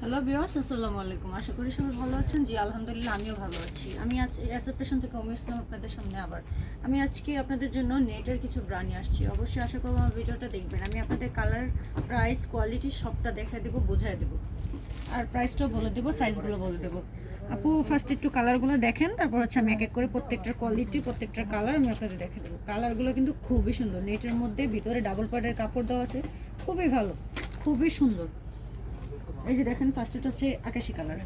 Hello বিয়াস আসসালামু আলাইকুম। আশা করি সবাই ভালো আছেন। জি, আলহামদুলিল্লাহ, আমিও ভালো আছি। আমি আজ ফ্যাশন থেকে উমি ইসলাম আপনাদের সামনে আবার। আমি আজকে আপনাদের জন্য নেটের কিছু ব্র্যান্ড নিয়ে আসছি। অবশ্যই আশা করব আমার ভিডিওটা দেখবেন। আমি আপনাদের কালার, প্রাইস, কোয়ালিটি সবটা দেখায় দেবো, বোঝায় দেবো। আর প্রাইসটাও বলে দেবো, সাইজগুলো বলে দেবো। আপু ফার্স্ট একটু কালারগুলো দেখেন, তারপর হচ্ছে আমি এক এক করে প্রত্যেকটার কোয়ালিটি প্রত্যেকটার কালার আমি আপনাদের দেখে দেবো। কালারগুলো কিন্তু খুবই সুন্দর। নেটের মধ্যে ভিতরে ডাবল পার্টের কাপড় দেওয়া আছে। খুবই ভালো, খুবই সুন্দর। এই যে দেখেন ফার্স্টটা হচ্ছে আকাশি কালার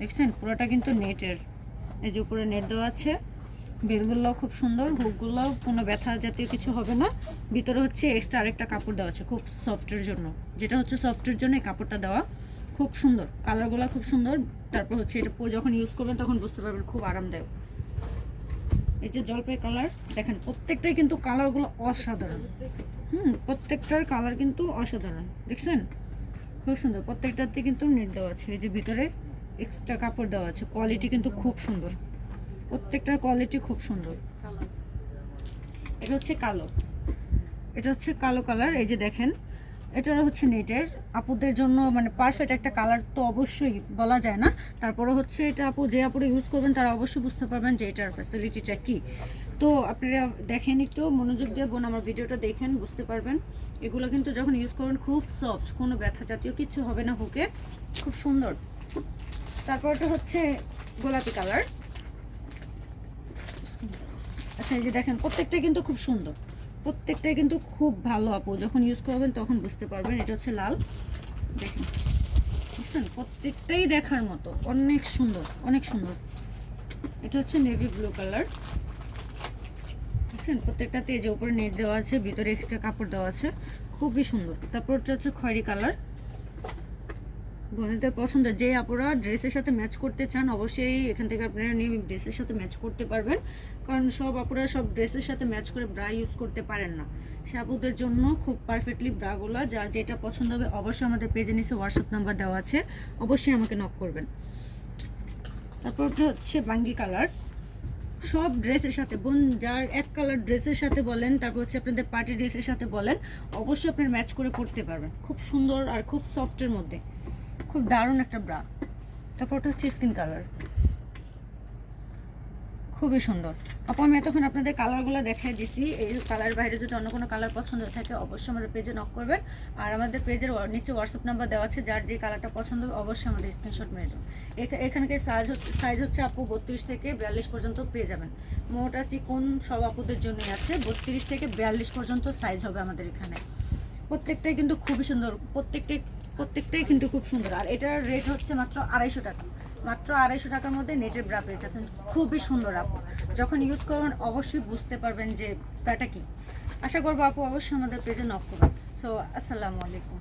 দেখছেন? পুরোটা কিন্তু নেটের। এই যে উপরে নেট দেওয়া আছে। বেলগুলো খুব সুন্দর হুকগুলো কোনো ব্যথা জাতীয় কিছু হবে না। ভিতরে হচ্ছে এক্সট্রা আরেকটা কাপড় দেওয়া আছে, খুব সফটের জন্য। যেটা হচ্ছে সফটের জন্য কাপড়টা দেওয়া খুব সুন্দর। কালারগুলো খুব সুন্দর। তারপর হচ্ছে এটা যখন ইউজ করবেন তখন বুঝতে পারবেন, খুব আরামদায়ক। এই যে জলপাই কালার দেখেন প্রত্যেকটাই কিন্তু কালারগুলো অসাধারণ। হুম, প্রত্যেকটার কালার কিন্তু অসাধারণ। দেখছেন? খুব সুন্দর। প্রত্যেকটাতে কিন্তু নেট দেওয়া আছে। এই যে ভিতরে এক্সট্রা কাপড় দেওয়া আছে। কোয়ালিটি কিন্তু খুব সুন্দর। প্রত্যেকটার কোয়ালিটি খুব সুন্দর। এটা হচ্ছে কালো। এটা হচ্ছে কালো কালার এই যে দেখেন এটা হচ্ছে নেটের আপুদের জন্য মানে পারফেক্ট একটা কালার তো অবশ্যই বলা যায় না। তারপরে হচ্ছে এটা আপু যে আপুরা ইউজ করবেন, তারা অবশ্যই বুঝতে পারবেন যে এটার ফ্যাসিলিটিটা কী। তো আপনারা দেখেন একটু, মনোযোগ দিয়ে বোন আমার ভিডিওটা দেখেন, বুঝতে পারবেন। এগুলো কিন্তু যখন ইউজ করবেন, খুব সফট কোনো ব্যথা জাতীয় কিছু হবে না হুকে। খুব সুন্দর। তারপরটা হচ্ছে গোলাপি কালার আচ্ছা এই যে দেখেন প্রত্যেকটা কিন্তু খুব সুন্দর। প্রত্যেকটাই কিন্তু খুব ভালো, আপু। যখন ইউজ করবেন তখন বুঝতে পারবেন। এটা হচ্ছে লাল। দেখুন। বুঝছেন? প্রত্যেকটাই দেখার মতো। অনেক সুন্দর অনেক সুন্দর। এটা হচ্ছে নেভি ব্লু কালার বুঝছেন? প্রত্যেকটাতে যে উপরে নেট দেওয়া আছে, ভিতরে এক্সট্রা কাপড় দেওয়া আছে। খুবই সুন্দর। তারপর হচ্ছে খয়েরি কালার বোনদের পছন্দ, যে আপনারা ড্রেসের সাথে ম্যাচ করতে চান, অবশ্যই এখান থেকে আপনারা নিয়ে ড্রেসের সাথে ম্যাচ করতে পারবেন। কারণ সব আপনারা সব ড্রেসের সাথে ম্যাচ করে ব্রা ইউজ করতে পারেন না। সে আপুদের জন্য খুব পারফেক্টলি ব্রাগুলা যার যেটা পছন্দ হবে অবশ্যই আমাদের পেজে নিচে হোয়াটসঅ্যাপ নাম্বার দেওয়া আছে, অবশ্যই আমাকে নক করবেন। তারপর হচ্ছে বাঙ্গি কালার সব ড্রেসের সাথে, বোন যার এক কালার ড্রেসের সাথে বলেন, তারপর হচ্ছে আপনাদের পার্টি ড্রেসের সাথে বলেন, অবশ্যই আপনার ম্যাচ করে পড়তে পারবেন। খুব সুন্দর আর খুব সফটের মধ্যে। খুব দারুণ একটা ব্রা তারপর ওটা হচ্ছে স্কিন কালার খুবই সুন্দর। আপু, আমি এতক্ষণ আপনাদের কালারগুলো দেখাই দিছি। এই কালার বাইরে যদি অন্য কোনো কালার পছন্দ থাকে, অবশ্যই আমাদের পেজে নক করবেন। আর আমাদের পেজের নিচে হোয়াটসঅ্যাপ নাম্বার দেওয়া আছে, যার যে কালারটা পছন্দ হবে, অবশ্যই আমাদের স্ক্রিনশট মেরে দেবেন। এখা- এখানকার সাইজ সাইজ হচ্ছে আপু বত্রিশ থেকে বিয়াল্লিশ পর্যন্ত পেয়ে যাবেন। মোটা চিকন সব আপুদের জন্যই আছে, বত্রিশ থেকে বিয়াল্লিশ পর্যন্ত সাইজ হবে আমাদের এখানে। প্রত্যেকটাই কিন্তু খুবই সুন্দর। প্রত্যেকটাই প্রত্যেকটাই কিন্তু খুব সুন্দর। আর এটার রেট হচ্ছে মাত্র আড়াইশো টাকা। মাত্র আড়াইশো টাকার মধ্যে নেটের ব্রা পেয়ে যাচ্ছেন খুবই সুন্দর আপু যখন ইউজ করবেন, অবশ্যই বুঝতে পারবেন যে ব্রাটা কি। আশা করব আপু অবশ্যই আমাদের পেজে নক করবেন। সো আসসালামু আলাইকুম।